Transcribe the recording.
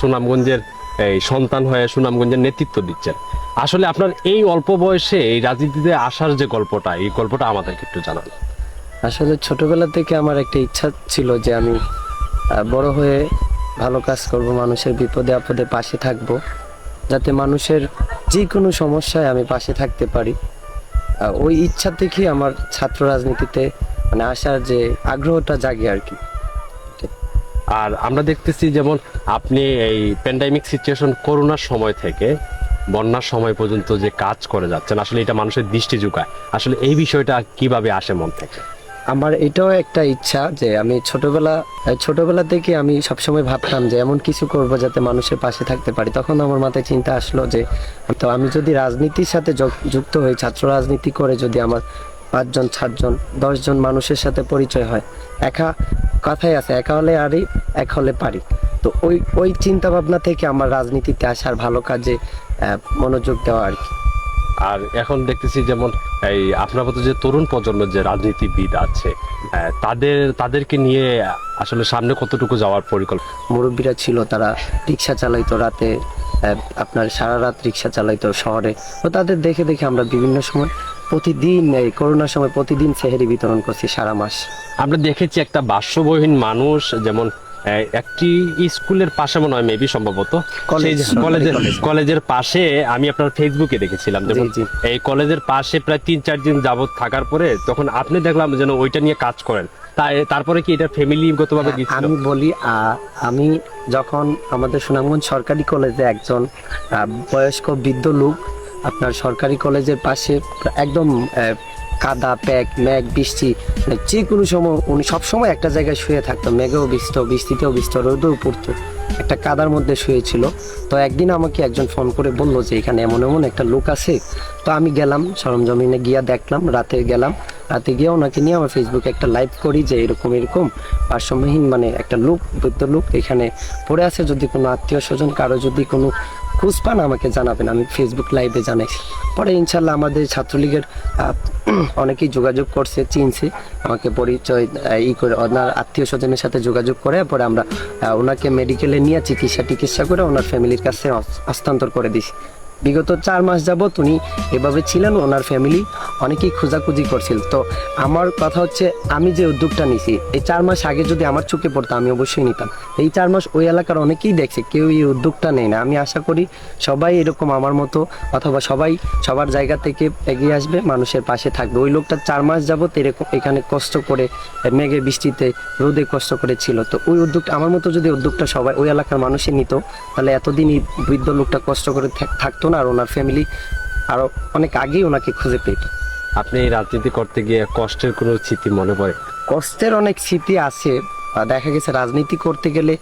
সুনামগঞ্জের, এই সন্তান হয়ে সুনামগঞ্জের নেতৃত্ব দিচ্ছেন। আসলে আপনার এই অল্প বয়সে এই রাজনীতিতে আসার যে গল্পটা, এই গল্পটা আমাদেরকে একটু জানান। আসলে ছোটবেলা থেকে আমার একটা ইচ্ছা ছিল যে আমি বড় হয়ে ভালো কাজ করব, মানুষের বিপদে আপদে পাশে থাকব, যাতে মানুষের যে কোনো সমস্যায় আমি পাশে থাকতে পারি। ওই ইচ্ছা থেকেই আমার ছাত্র রাজনীতিতে মানে আসার যে আগ্রহটা জাগে আর কি। আর আমরা দেখতেছি যেমন আপনি এই প্যান্ডামিক সিচুয়েশন করোনার সময় থেকে বন্যার সময় পর্যন্ত যে কাজ করে যাচ্ছেন, আসলে এটা মানুষের দৃষ্টি ঝুঁকায়। আসলে এই বিষয়টা কীভাবে আসে মন থেকে? আমার এটাও একটা ইচ্ছা যে আমি ছোটবেলা ছোটবেলা থেকে আমি সবসময় ভাবতাম যে এমন কিছু করব যাতে মানুষের পাশে থাকতে পারি। তখন আমার মাথায় চিন্তা আসলো যে তো আমি যদি রাজনীতির সাথে যুক্ত হই, ছাত্র রাজনীতি করে যদি আমার পাঁচজন, সাতজন, দশজন মানুষের সাথে পরিচয় হয়, একা কথাই আছে একা হলে আরি এক হলে পারি। তো ওই ওই চিন্তা ভাবনা থেকে আমার রাজনীতিতে আসার ভালো কাজে মনোযোগ দেওয়া আর কি। আর এখন দেখতেছি যেমন এই আপনার মতো যে তরুণ প্রজন্মের যে রাজনীতিবিদ আছে তাদের তাদেরকে নিয়ে আসলে সামনে কতটুকু যাওয়ার পরিকল্পনা মুরব্বীরা ছিল তারা রিক্সা চালাইতো রাতে আপনার সারা রাত রিক্সা চালাইতো শহরে। তো তাদের দেখে দেখে আমরা বিভিন্ন সময় প্রতিদিন এই করোনার সময় প্রতিদিন সেহেরি বিতরণ করছি সারা মাস। আমরা দেখেছি একটা বাষ্যবহীন মানুষ যেমন একটি স্কুলের পাশে মনে হয় মেবি সম্ভবত। কলেজের কলেজের পাশে আমি আপনার ফেসবুকে দেখেছিলাম এই কলেজের পাশে প্রায় তিন চার দিন যাবত থাকার পরে তখন আপনি দেখলাম যেন ওইটা নিয়ে কাজ করেন। তারপরে কি এটা ফ্যামিলিগতভাবে গেছিল আমি বলি আমি যখন আমাদের সুনামগঞ্জ সরকারি কলেজে একজন বয়স্ক বৃদ্ধ লোক আপনার সরকারি কলেজের পাশে একদম কাদা প্যাক ম্যাগ বৃষ্টি মানে যে কোনো সময় উনি সবসময় একটা জায়গায় শুয়ে থাকতো মেঘেও বৃষ্ট বৃষ্টিতেও বৃষ্ট রোদেও পড়তো একটা কাদার মধ্যে শুয়েছিল। তো একদিন আমাকে একজন ফোন করে বলল যে এখানে এমন এমন একটা লোক আছে। তো আমি গেলাম সরঞ্জমিনে গিয়া দেখলাম রাতে গেলাম। রাতে গিয়ে ওনাকে নিয়ে আমার ফেসবুকে একটা লাইভ করি যে এরকম এরকম ভারসাম্যহীন মানে একটা লোক বৃদ্ধ লোক এখানে পড়ে আছে। যদি কোনো আত্মীয় স্বজন কারও যদি কোনো খোঁজ পান, আমাকে জানাবেন। আমি ফেসবুক লাইভে জানাই। পরে ইনশাল্লাহ আমাদের ছাত্রলীগের অনেকেই যোগাযোগ করছে, চিনছে, আমাকে পরিচয় ই করে ওনার আত্মীয় স্বজনের সাথে যোগাযোগ করে, পরে আমরা ওনাকে মেডিকেলে নিয়ে চিকিৎসা টিকিৎসা করে ওনার ফ্যামিলির কাছে হস্তান্তর করে দিছি। বিগত চার মাস যাবত উনি এভাবে ছিলেন, ওনার ফ্যামিলি অনেকেই খোঁজাখুঁজি করছিল। তো আমার কথা হচ্ছে, আমি যে উদ্যোগটা নিছি, এই চার মাস আগে যদি আমার চোখে পড়তো, আমি অবশ্যই নিতাম। এই চার মাস ওই এলাকার অনেকেই দেখছে, কেউ এই উদ্যোগটা নেই না। আমি আশা করি সবাই এরকম আমার মতো, অথবা সবাই সবার জায়গা থেকে এগিয়ে আসবে, মানুষের পাশে থাকবে। ওই লোকটা চার মাস যাবত এরকম, এখানে কষ্ট করে মেঘে বৃষ্টিতে, রোদে কষ্ট করে ছিল। তো ওই উদ্যোগটা আমার মতো যদি উদ্যোগটা সবাই, ওই এলাকার মানুষই নিত, তাহলে এতদিন এই বৃদ্ধ লোকটা কষ্ট করে থাকতো। না আর ওনার ফ্যামিলি আরও অনেক আগেই ওনাকে খুঁজে পেত আপনি রাজনীতি করতে গিয়ে কষ্টের কোনো স্মৃতি মনে পড়ে? কষ্টের অনেক স্মৃতি আছে দেখা গেছে রাজনীতি করতে গেলে